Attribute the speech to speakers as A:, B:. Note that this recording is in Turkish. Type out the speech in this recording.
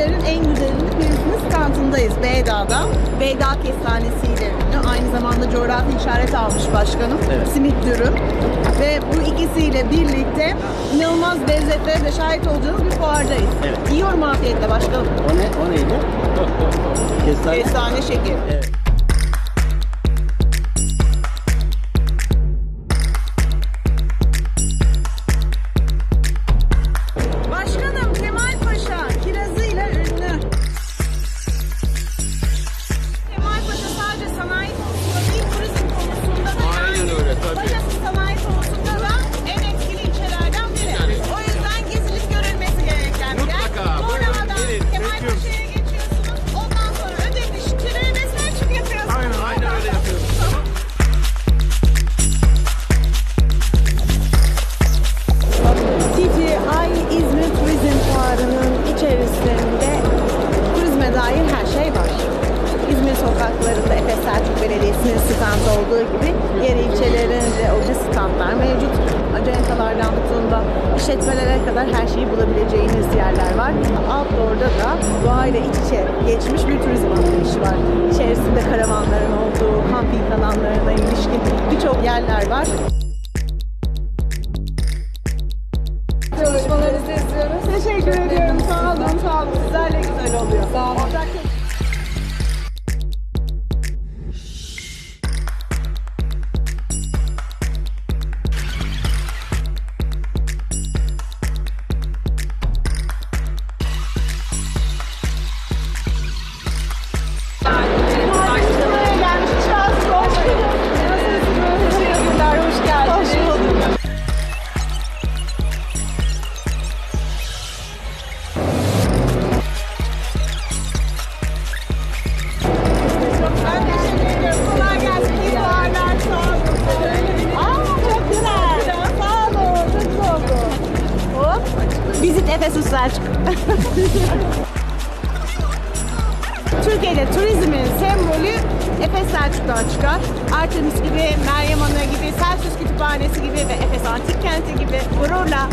A: en güzelini Prince'nin standındayız Beydağ'da. Beydağ kestanesiyle ünlü. Aynı zamanda coğrafi işaret almış başkanım.
B: Evet.
A: Simit dürüm. Ve bu ikisiyle birlikte inanılmaz lezzetlere de şahit olacağınız bir fuardayız.
B: Evet.
A: Yiyorum afiyetle başkanım.
B: O ne? O neydi? Kestane.
A: Kestane şekeri.
B: Evet.
A: Dair her şey var. İzmir sokaklarında Efes Selçuk Belediyesi'nin standı olduğu gibi diğer ilçelerin de olduğu standlar mevcut. Acentalardan tutun da işletmelere kadar her şeyi bulabileceğiniz yerler var. Outdoor'da da doğayla iç içe geçmiş bir turizm anlayışı var. 对，然。Visit Efesus Selçuk. Türkiye'de turizmin sembolü Efes Selçuk'tan çıkar. Artemis gibi, Meryem Ana gibi, Selçuk Kütüphanesi gibi ve Efes Antik Kenti gibi gururla